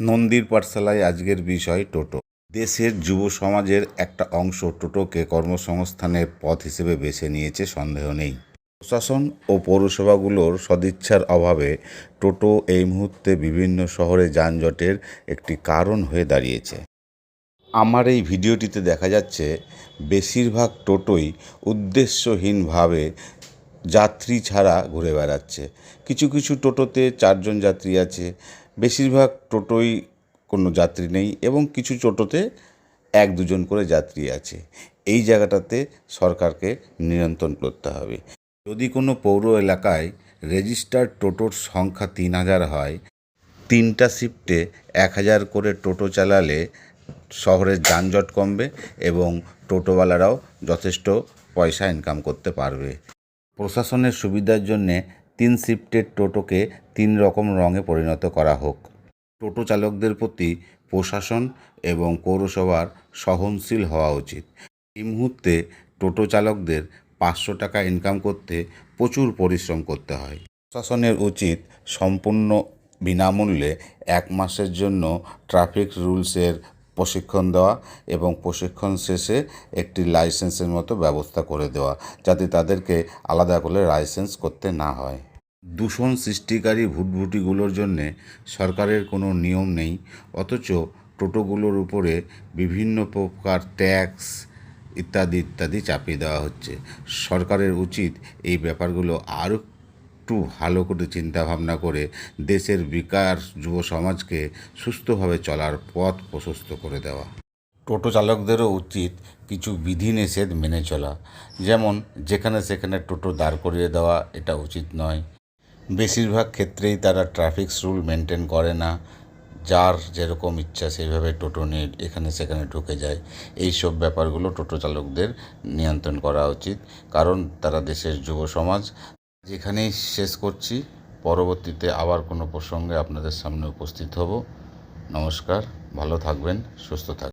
নন্দীর পাঠশালায় আজকের বিষয় টোটো। দেশের যুব সমাজের একটা অংশ টোটোকে কর্মসংস্থানের পথ হিসেবে বেছে নিয়েছে, সন্দেহ নেই। প্রশাসন ও পৌরসভাগুলোর সদিচ্ছার অভাবে টোটো এই মুহূর্তে বিভিন্ন শহরে যানজটের একটি কারণ হয়ে দাঁড়িয়েছে। আমার এই ভিডিওটিতে দেখা যাচ্ছে, বেশিরভাগ টোটোই উদ্দেশ্যহীনভাবে যাত্রী ছাড়া ঘুরে বেড়াচ্ছে। কিছু কিছু টোটোতে চারজন যাত্রী আছে বেশিরভাগ টোটোই কোনো যাত্রী নেই এবং কিছু টোটোতে এক দুজন করে যাত্রী আছে। এই জায়গাটাতে সরকারকে নিয়ন্ত্রণ করতে হবে। যদি কোনো পৌর এলাকায় রেজিস্টার্ড টোটোর সংখ্যা তিন হাজার হয়, তিনটা শিফটে এক হাজার করে টোটো চালালে শহরের যানজট কমবে এবং টোটোওয়ালারাও যথেষ্ট পয়সা ইনকাম করতে পারবে। প্রশাসনের সুবিধার জন্যে তিন শিফটের টোটোকে তিন রকম রঙে পরিণত করা হোক। টোটো চালকদের প্রতি প্রশাসন এবং পৌরসভার সহনশীল হওয়া উচিত। এই মুহূর্তে টোটো চালকদের পাঁচশো টাকা ইনকাম করতে প্রচুর পরিশ্রম করতে হয়। প্রশাসনের উচিত সম্পূর্ণ বিনামূল্যে এক মাসের জন্য ট্রাফিক রুলসের প্রশিক্ষণ দেওয়া এবং প্রশিক্ষণ শেষে একটি লাইসেন্সের মতো ব্যবস্থা করে দেওয়া, যাতে তাদেরকে আলাদা করে লাইসেন্স করতে না হয়। দূষণ সৃষ্টিকারী ভুটভুটিগুলোর জন্যে সরকারের কোনো নিয়ম নেই, অথচ টোটোগুলোর উপরে বিভিন্ন প্রকার ট্যাক্স ইত্যাদি ইত্যাদি চাপিয়ে দেওয়া হচ্ছে। সরকারের উচিত এই ব্যাপারগুলো আরও একটু ভালো করে চিন্তাভাবনা করে দেশের বিকাশ যুব সমাজকে সুস্থভাবে চলার পথ প্রশস্ত করে দেওয়া। টোটো চালকদেরও উচিত কিছু বিধিনিষেধ মেনে চলা। যেমন, যেখানে সেখানে টোটো দাঁড় করিয়ে দেওয়া, এটা উচিত নয়। বেশিরভাগ ক্ষেত্রেই তারা ট্রাফিক রুল মেনটেন করে না। যার যেরকম ইচ্ছা সেইভাবে টোটো নিয়ে এখানে সেখানে ঢুকে যায়। এই সব ব্যাপারগুলো টোটো চালকদের নিয়ন্ত্রণ করা উচিত। কারণ, তারা দেশের যুব সমাজ যেখানেই শেষ করছি, পরবর্তীতে আবার কোনো প্রসঙ্গে আপনাদের সামনে উপস্থিত হব। নমস্কার, ভালো থাকবেন, সুস্থ থাকবেন।